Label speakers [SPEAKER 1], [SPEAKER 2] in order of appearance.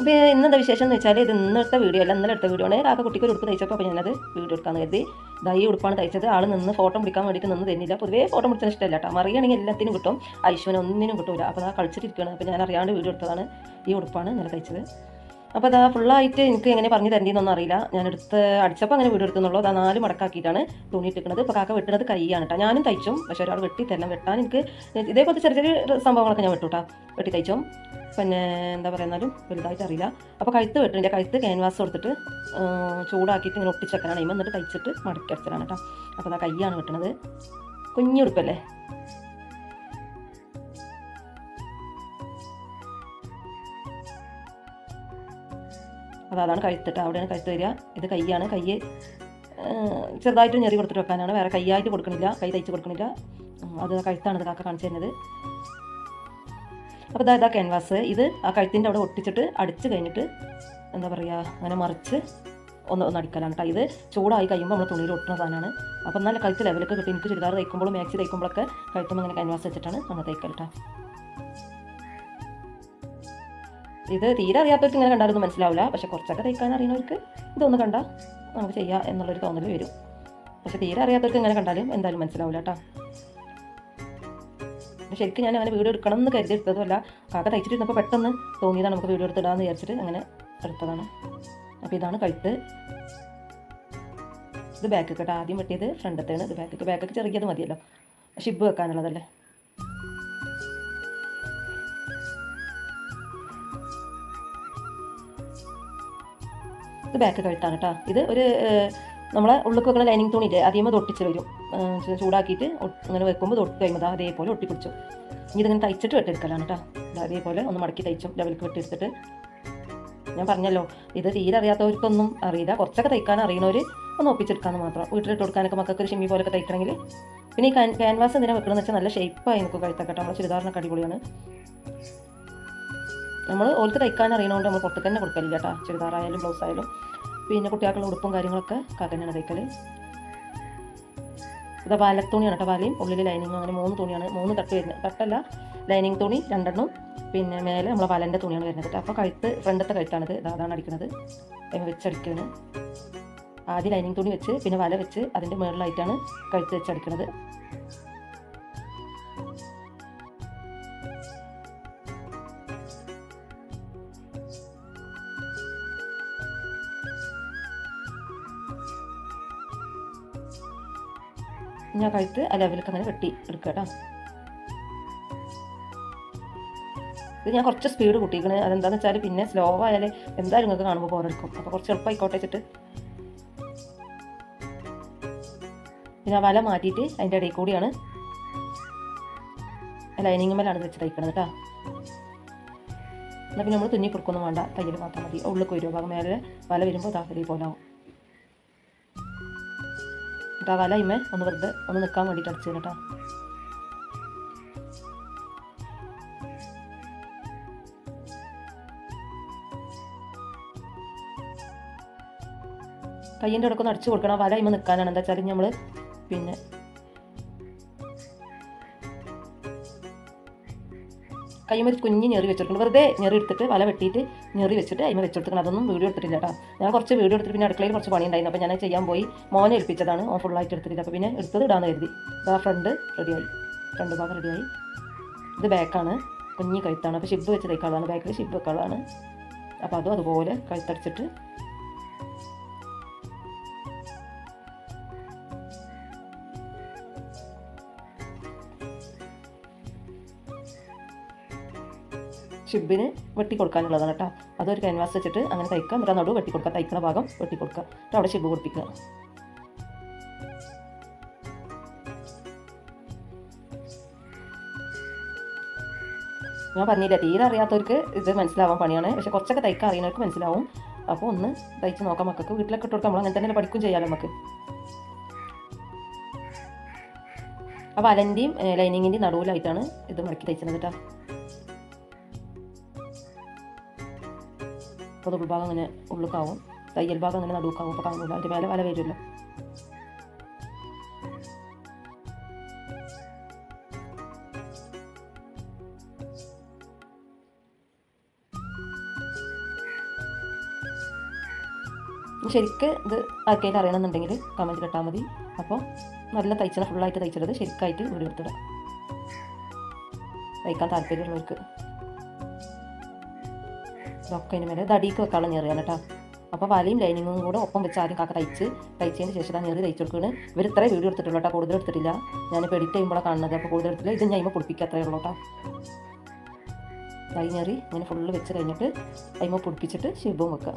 [SPEAKER 1] അപ്പോൾ ഇന്നത്തെ വിശേഷം എന്ന് വെച്ചാൽ ഇത് ഇന്നത്തെ വീഡിയോ അല്ല ഇന്നലെ എടുത്ത വീഡിയോ ആണ്. കാക്ക കുട്ടിക്ക് ഒരു ഉടുപ്പ് തയ്ച്ചപ്പോൾ അപ്പോൾ ഞാനത് വീഡിയോ എടുക്കാമെന്ന് കരുതി. ദൈ ഉടുപ്പാണ് തയ്ച്ചത്. ആൾ നിന്ന് ഫോട്ടോ പിടിക്കാൻ വേണ്ടിയിട്ട് നിന്ന് തരുന്നില്ല. പൊതുവേ ഫോട്ടോ പിടിച്ചാൽ ഇഷ്ടമല്ല കേട്ടോ. മറിയാണെങ്കിൽ എല്ലാത്തിനും കിട്ടും. ഐശ്വന് ഒന്നിനും കിട്ടില്ല അപ്പോൾ ആ കളിച്ചിട്ടിരിക്കുകയാണ്. അപ്പോൾ ഞാൻ അറിയാണ്ട് വീഡിയോ എടുത്തതാണ് ഈ ഉടുപ്പാണ് ഇന്നലെ തയ്ച്ചത്. അപ്പോൾ അതാ ഫുള്ളായിട്ട് എനിക്ക് എങ്ങനെ പറഞ്ഞു തരേണ്ടതെന്നൊന്നും അറിയില്ല. ഞാൻ എടുത്ത് അടിച്ചപ്പോൾ അങ്ങനെ വീട് എടുത്തുന്നുള്ളൂ അത് നാല് മടക്കാക്കിയിട്ടാണ് തുണി ഇട്ടിരിക്കുന്നത്. ഇപ്പോൾ കാക്ക വെട്ടുന്നത് കൈയാണ് കേട്ടോ ഞാനും തയ്ച്ചും. പക്ഷേ ഒരാൾ വെട്ടി തരണം. വെട്ടാൻ എനിക്ക് ഇതേപോലത്തെ ചെറിയ ചെറിയ സംഭവങ്ങളൊക്കെ ഞാൻ വെട്ടു കേട്ടോ വെട്ടി തയ്ച്ചും. പിന്നെ എന്താ പറയുന്നാലും വലുതായിട്ട് അറിയില്ല. അപ്പോൾ കഴുത്ത് വെട്ടിന്റെ കഴുത്ത് ക്യാൻവാസ് കൊടുത്തിട്ട് ചൂടാക്കിയിട്ട് ഇങ്ങനെ ഒട്ടിച്ചെക്കാനാണ് ഇമ്മ എന്നിട്ട് തയ്ച്ചിട്ട് മടക്കി അടിച്ചതാണ് കേട്ടോ അപ്പോൾ അതാ കൈയാണ് വെട്ടണത്. കുഞ്ഞുടുപ്പല്ലേ? അപ്പോൾ അതാണ് കഴുത്തിട്ട്. അവിടെയാണ് കഴുത്ത് വരിക. ഇത് കൈയാണ്. കൈ ചെറുതായിട്ട് ഞെറി കൊടുത്തിട്ട് വെക്കാനാണ്. വേറെ കൈയായിട്ട് കൊടുക്കണില്ല. കൈ തയ്ച്ച് കൊടുക്കണില്ല. അത് കഴുത്താണ് ഇത് കാക്ക കാണിച്ചു തരുന്നത്. അപ്പോൾ ഇതാ ഇതാ ക്യാൻവാസ് ഇത് ആ കഴുത്തിന്റെ അവിടെ ഒട്ടിച്ചിട്ട് അടിച്ച് കഴിഞ്ഞിട്ട് എന്താ പറയുക അങ്ങനെ മറിച്ച് ഒന്ന് ഒന്ന് അടിക്കലാണ് കേട്ടോ ഇത് ചൂടായി കഴിയുമ്പോൾ നമ്മൾ തുണിയിൽ ഒട്ടുന്ന സാധനമാണ്. അപ്പോൾ നല്ല കഴുത്ത് ലെവലൊക്കെ കിട്ടി. എനിക്ക് ചുരിദാർ തയ്ക്കുമ്പോഴും മാക്സി തയ്ക്കുമ്പോഴൊക്കെ കഴുത്തുമ്പോൾ ഇങ്ങനെ ക്യാൻവാസ് വെച്ചിട്ടാണ് നമ്മൾ തയ്ക്കൽ കേട്ടോ ഇത് തീരെ അറിയാത്തവർക്ക് ഇങ്ങനെ കണ്ടാലൊന്നും മനസ്സിലാവില്ല. പക്ഷെ കുറച്ചൊക്കെ തയ്ക്കാൻ അറിയുന്നവർക്ക് ഇതൊന്ന് കണ്ടാൽ നമുക്ക് ചെയ്യാം എന്നുള്ളൊരു തോന്നൽ വരും. പക്ഷെ തീരെ അറിയാത്തവർക്ക് ഇങ്ങനെ കണ്ടാലും എന്തായാലും മനസ്സിലാവില്ല കേട്ടോ. ശരിക്കും ഞാൻ അങ്ങനെ വീഡിയോ എടുക്കണം എന്ന് കരുതി എടുത്തതുമല്ല. കാക്ക തയ്ച്ചിട്ടിരുന്നപ്പോൾ പെട്ടെന്ന് തോന്നിയതാണ് നമുക്ക് വീഡിയോ എടുത്തിടാന്ന് വിചാരിച്ചിട്ട് അങ്ങനെ എടുത്തതാണ്. അപ്പോൾ ഇതാണ് കഴുത്ത്. ഇത് ബാക്ക് കേട്ടോ. ആദ്യം വെട്ടിയത് ഫ്രണ്ടത്തേണ് ഇത് ബാക്ക് ബാക്കൊക്കെ ചെറിയത് മതിയല്ലോ. ഷിബ് വെക്കാനുള്ളതല്ലേ? ഇത് ബാക്ക് കഴുത്താണ് കേട്ടോ ഇത് ഒരു നമ്മളെ ഉള്ളിൽ വെക്കുന്ന ലൈനിങ് തുണിയില്ലേ അതിയുമ്പോൾ തൊട്ടിച്ച് വരും. ചൂടാക്കിയിട്ട് ഇങ്ങനെ വെക്കുമ്പോൾ തൊട്ട് കഴിയുമ്പോൾ അതേപോലെ ഒട്ടിപ്പിടിച്ചു. ഇനി ഇതിങ്ങനെ തയ്ച്ചിട്ട് വെട്ടെടുക്കലാണ് കേട്ടോ അതേപോലെ ഒന്ന് മടക്കി തയ്ച്ചും ലെവലിക്ക് വെട്ടിയെടുത്തിട്ട് ഞാൻ പറഞ്ഞല്ലോ ഇത് തീരെ അറിയാത്തവർക്കൊന്നും അറിയില്ല. കുറച്ചൊക്കെ തയ്ക്കാൻ അറിയണവർ ഒന്ന് ഒപ്പിച്ചെടുക്കാന്ന് മാത്രം. വീട്ടിലിട്ട് കൊടുക്കാനൊക്കെ മക്കൾക്ക് ഒരു ഷിമ്മി പോലൊക്കെ തയ്ക്കണമെങ്കിൽ. പിന്നെ ഈ ക്യാൻവാസ് എന്തിനാണ് വെക്കണമെന്ന് വെച്ചാൽ നല്ല ഷേപ്പായി നമുക്ക് കഴുത്തൊക്കെ നമ്മുടെ ചുരിദാറിനൊക്കെ അടിപൊളിയാണ്. നമ്മൾ ഓൾക്ക് തയ്ക്കാൻ അറിയണോണ്ട് നമ്മൾ പുറത്തേക്ക് തന്നെ കൊടുക്കലില്ല കേട്ടോ. ചുരിദാറായാലും ബ്ലൗസ് ആയാലും പിന്നെ കുട്ടികൾക്കുള്ള ഉടുപ്പും കാര്യങ്ങളൊക്കെ കാക്കന്നെയാണ് തയ്ക്കൽ ഇത് വാലത്തുണിയാണ് കേട്ടോ വാലയും ഉള്ളിൽ ലൈനിങ് അങ്ങനെ മൂന്ന് തുണിയാണ്. മൂന്ന് തട്ട് വരുന്നത്. തട്ടല്ല ലൈനിങ് തുണി രണ്ടെണ്ണം. പിന്നെ മേലെ നമ്മളെ വലന്റെ തുണിയാണ് വരുന്നത് അപ്പോൾ കഴുത്ത് ഫ്രണ്ടത്തെ കഴുത്താണിത്. അതാണ് അടിക്കുന്നത് വെച്ചടിക്കുന്നത് ആദ്യം ലൈനിങ് തുണി വെച്ച് പിന്നെ വല വെച്ച് അതിന്റെ മുകളിലായിട്ടാണ് കഴുത്ത് വെച്ചടിക്കുന്നത് ഞാൻ കഴുത്ത് ആ ലെവലിലേക്ക് അങ്ങനെ വെട്ടി എടുക്കുക കേട്ടോ. ഇത് ഞാൻ കുറച്ച് സ്പീഡ് കൂട്ടിക്കണ് അതെന്താണെന്ന് വെച്ചാൽ പിന്നെ സ്ലോ ആയാൽ എന്തായാലും നിങ്ങൾക്ക് കാണുമ്പോൾ പോരെടുക്കും അപ്പോൾ കുറച്ച് എളുപ്പമായിക്കോട്ടെ വെച്ചിട്ട്. പിന്നെ ആ വല മാറ്റിയിട്ട് അതിന്റെ ഇടയിൽ കൂടിയാണ് ലൈനിങ് മേലാണ് വെച്ച് തയ്ക്കണത് കേട്ടോ. എന്നാൽ പിന്നെ നമ്മൾ തുന്നി കൊടുക്കൊന്നും വേണ്ട. തയ്യൽ മാത്രം മതി. ഉള്ളിൽ വരും ഭാഗം മേലെ വല വരുമ്പോൾ താക്കരി പോലെ ആവും. എന്നിട്ട് ആ വല ഇമ്മ ഒന്ന് വെറുതെ ഒന്ന് നിൽക്കാൻ വേണ്ടിയിട്ട് അടിച്ചു കേട്ടോ കയ്യിന്റെ ഇടയ്ക്കൊന്ന് അടിച്ചു കൊടുക്കണം. വല ഇമ്മ നിൽക്കാനാണ് എന്താ വെച്ചാൽ നമ്മൾ പിന്നെ കൈമൊരു കുഞ്ഞ് ഞെറി വെച്ചിട്ടുണ്ട് വെറുതെ ഞെറി എടുത്തിട്ട് വല വെട്ടിയിട്ട് ഞെറി വെച്ചിട്ട് അതിമ വെച്ചെടുക്കണം. അതൊന്നും വീഡിയോ എടുത്തിട്ടില്ല കേട്ടോ. ഞാൻ കുറച്ച് വീഡിയോ എടുത്തിട്ട് പിന്നെ അടുക്കളയിൽ കുറച്ച് പണി ഉണ്ടായിരുന്നു അപ്പോൾ ഞാൻ ചെയ്യാൻ പോയി. മോനെ ഏൽപ്പിച്ചതാണ്. ഫുൾ ഫുള്ളായിട്ട് എടുത്തിട്ടില്ല. അപ്പോൾ പിന്നെ എടുത്തത് ഇടാന്ന് കരുതി. ആ ഫ്രണ്ട് റെഡിയായി ഫ്രണ്ട് ഭാഗം റെഡിയായി ഇത് ബാക്കാണ് കുഞ്ഞി കഴുത്താണ്. അപ്പോൾ ഷിബ് വെച്ച് തയ്ക്കാളാണ് ബാക്കിൽ ഷിബ് വെക്കാളാണ് അപ്പോൾ അതും അതുപോലെ കഴുത്തടിച്ചിട്ട് ഷിബിന് വെട്ടി കൊടുക്കാനുള്ളതാണ് കേട്ടോ. അതൊരു ക്യാൻവാസ് വെച്ചിട്ട് അങ്ങനെ തയ്ക്കുക. എന്നിട്ട് നടു നടുവ് വെട്ടി കൊടുക്കുക തയ്ക്കുന്ന ഭാഗം വെട്ടി കൊടുക്കുക എന്നിട്ട് അവിടെ ഷിബ് കൊടുപ്പിക്കുക ഞാൻ പറഞ്ഞില്ല തീരെ അറിയാത്തവർക്ക് ഇത് മനസ്സിലാവാൻ പണിയാണ്. പക്ഷെ കുറച്ചൊക്കെ തയ്ക്കാൻ അറിയുന്നവർക്ക് മനസ്സിലാവും. അപ്പോൾ ഒന്ന് തയ്ച്ച് നോക്കാം. മക്കൾക്ക് വീട്ടിലൊക്കെ ഇട്ട് കൊടുക്കാം നമ്മൾ അങ്ങനെ തന്നെ പഠിക്കും ചെയ്യാമല്ലോ നമുക്ക്? അപ്പോൾ അലന്റെയും ലൈനിങ്ങിന്റെയും നടുവിലായിട്ടാണ് ഇത് മടക്കി തയ്ച്ചത് കേട്ടോ. അപ്പോൾ ഉൾഭാഗം അങ്ങനെ ഉള്ളുക്കാവും. തയ്യൽ ഭാഗം അങ്ങനെ നടുക്കാവും. അപ്പോൾ കാണുമ്പോൾ അതിന്റെ മേലെ വല വരുമല്ലോ. ശരിക്ക് ഇത് ആർക്കെങ്കിലും അറിയണമെന്നുണ്ടെങ്കിൽ കമന്റ് കിട്ടാൽ മതി. അപ്പോൾ നല്ല തയ്ച്ചത് ഫുള്ളായിട്ട് തയ്ച്ചിടത് ശരിക്കായിട്ട് വീഡിയോ തയ്ക്കാൻ താല്പര്യമുള്ളവർക്ക്. ഇതൊക്കെ അതിന് മേലെ തടിക്ക് വെക്കാനുള്ള ഞെറിയാണ് കേട്ടോ. അപ്പോൾ വലയും ലൈനിങ്ങും കൂടെ ഒപ്പം വെച്ച് ആദ്യം കാക്ക തയ്ച്ച് തയ്ച്ചതിന് ശേഷം ആ ഞെറി തയ്ച്ചു കൊടുക്കുകയാണ് ഇവർ ഇത്രേ വീഡിയോ എടുത്തിട്ടുള്ളൂ കേട്ടോ കൂടുതൽ എടുത്തിട്ടില്ല. ഞാനിപ്പോൾ എഡിറ്റ് ചെയ്യുമ്പോൾ കാണുന്നത്. അപ്പോൾ കൂടുതൽ എടുത്തില്ല ഇത് ഞാൻ പൊടിപ്പിക്കുക അത്രയേ ഉള്ളൂ കേട്ടോ. തൈ ഞെറി ഇങ്ങനെ ഫുള്ള് വെച്ച് കഴിഞ്ഞിട്ട് അതിമ പൊടിപ്പിച്ചിട്ട് ശിവവും വെക്കുക.